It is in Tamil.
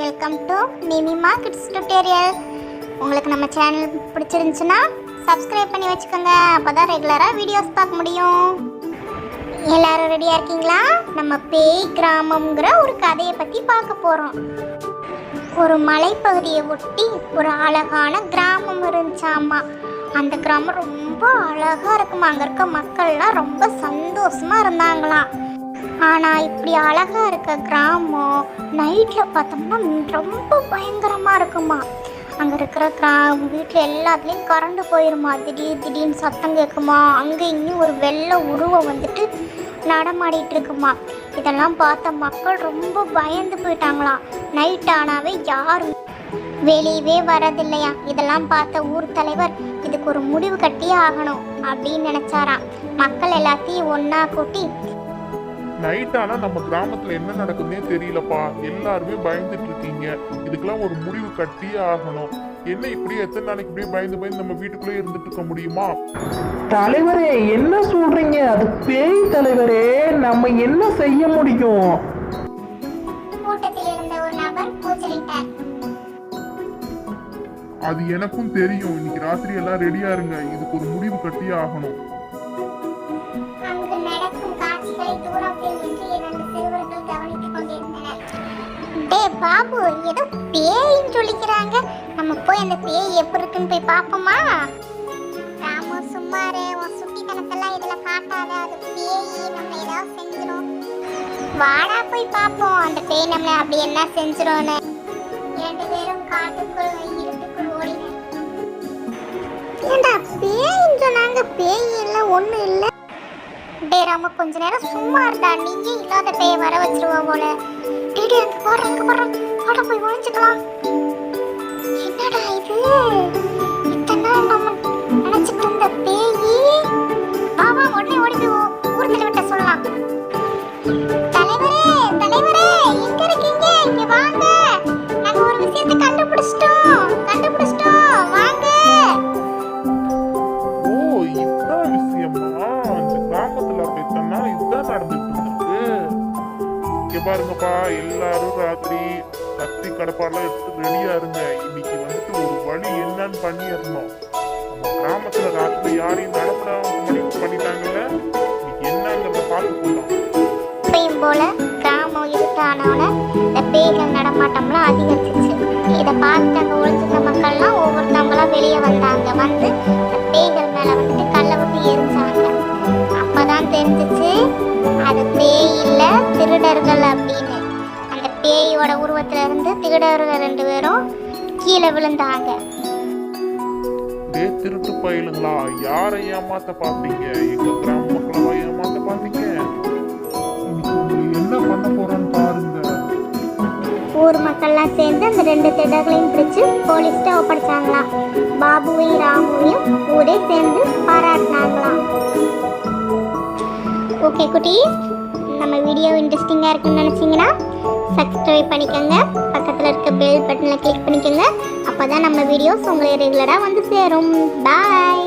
Welcome to Nimima kids tutorial உங்களுக்கு நம்ம சேனல் பிடிச்சிருந்துச்சுன்னா சப்ஸ்கிரைப் பண்ணி வச்சுக்கோங்க. அப்போ தான் ரெகுலராக வீடியோஸ் பார்க்க முடியும். எல்லாரும் ரெடியாக இருக்கீங்களா? நம்ம பேய் கிராமம்ங்கிற ஒரு கதையை பற்றி பார்க்க போகிறோம் ஒரு மலைப்பகுதியை ஒட்டி ஒரு அழகான கிராமம் இருந்துச்சாமா? அந்த கிராமம் ரொம்ப அழகாக இருக்குமா? அங்கே இருக்க மக்கள்லாம் ரொம்ப சந்தோஷமாக இருந்தாங்களாம். ஆனால் இப்படி அழகா இருக்க கிராமம் நைட்டில் பார்த்தோம்னா ரொம்ப பயங்கரமாக இருக்குமா. அங்கே இருக்கிற கிரா வீட்டில் எல்லாத்துலேயும் கரண்ட் போயிருமா. திடீர் திடீர்னு சத்தம் கேட்குமா அங்கே இங்கேயும் ஒரு வெள்ளை உருவம் வந்துட்டு நடமாடிட்டு இருக்குமா. இதெல்லாம் பார்த்த மக்கள் ரொம்ப பயந்து போயிட்டாங்களாம் நைட் ஆனாவே யாரும் வெளியவே வரதில்லையா. இதெல்லாம் பார்த்த ஊர் தலைவர் இதுக்கு ஒரு முடிவு கட்டியே ஆகணும் அப்படின்னு நினச்சாராம். மக்கள் எல்லாத்தையும் ஒன்றா கூட்டி நைட் ஆனா நம்ம கிராமத்துல என்ன நடக்குதுன்னே தெரியலப்பா. எல்லாருமே பயந்துட்டு இருக்கீங்க இதுக்கெல்லாம் ஒரு முடிவு கட்டியே ஆகணும். என்ன இப்படியே எத்தனை நாளைக்கு இப்படியே பயந்து பயந்து நம்ம வீட்டுக்குள்ளே இருந்துட்டு இருக்க முடியுமா? தலைவரே என்ன சொல்றீங்க? அது பேய் தலைவரே நம்ம என்ன செய்ய முடியும்? அது எனக்கும் தெரியும். இன்னைக்கு ராத்திரி எல்லாம் ரெடியா இருங்க. இதுக்கு ஒரு முடிவு கட்டியே ஆகணும். இரண்டு கவனித்துக் கொண்டிருந்தனர் டே பாபு ஏதோ பேயின்னு சொல்லிக்கிறாங்க. நம்ம போய் அந்த பேய் எப்படி இருக்குன்னு போய் பார்ப்போமா? ராமு சும்மாரு உன் சுட்டித்தனத்தெல்லாம் இதில் காட்டாத அது பேய் நம்ம ஏதாவது செஞ்சிடும் வாடா போய் பார்ப்போம் அந்த பேய் நம்மளை அப்படி என்ன செஞ்சிடும்னு இரண்டு பேரும் காட்டுக்குள் இருட்டுக்குள் ஓடினர். ஏண்டா பேயின்னு சொன்னாங்க. பேய் இல்லை ஒன்றும் இல்லை. டே ராம கொஞ்ச நேரம் சும்மா இருந்தா நீயே இல்லாத பேய வர வச்சிருவா போல. டேடி அங்க போடுற அங்க போடுற போட போய் ஒழிஞ்சுக்கலாம் பாருங்கப்பா எல்லாரும் ராத்திரி கத்தி கடப்பாடெல்லாம் எடுத்து ரெடியா இருங்க. இன்னைக்கு வந்துட்டு ஒரு வழி என்னன்னு பண்ணிடணும். நம்ம கிராமத்துல ராத்திரி யாரையும் நடப்படாம முடிவு பண்ணிட்டாங்கல்ல இன்னைக்கு என்னங்கிறத பார்த்து போலாம் எப்பயும் போல கிராமம் இருட்டானோட இந்த பேய்கள் நடமாட்டம்லாம் அதிகரிச்சிச்சு இதை பார்த்து அங்கே ஒழிஞ்சிருந்த பேயோட உருவத்துல இருந்து திருடர்கள் ரெண்டு பேரும் கீழே விழுந்தாங்க. டே திருட்டு பயிலுங்களா? யாரை ஏமாத்த பாத்தீங்க எங்க கிராம மக்களை ஏமாத்த பாத்தீங்க என்ன பண்ண போறோம்னு பாருங்க. ஊர் மக்கள்லாம் சேர்ந்து அந்த ரெண்டு திருடர்களையும் பிடிச்சு போலீஸ்கிட்ட ஒப்படைச்சாங்களாம். பாபுவையும் ராமுவையும் ஊரே சேர்ந்து பாராட்டினாங்களாம். ஓகே குட்டி. நம்ம வீடியோ இன்ட்ரெஸ்டிங்காக இருக்குன்னு நினச்சிங்கன்னா சப்ஸ்கிரைப் பண்ணிக்கோங்க. பக்கத்தில் இருக்க பெல் பட்டனில் கிளிக் பண்ணிக்கோங்க. அப்போ தான் நம்ம வீடியோஸ் உங்களை ரெகுலராக வந்து சேரும். பாய்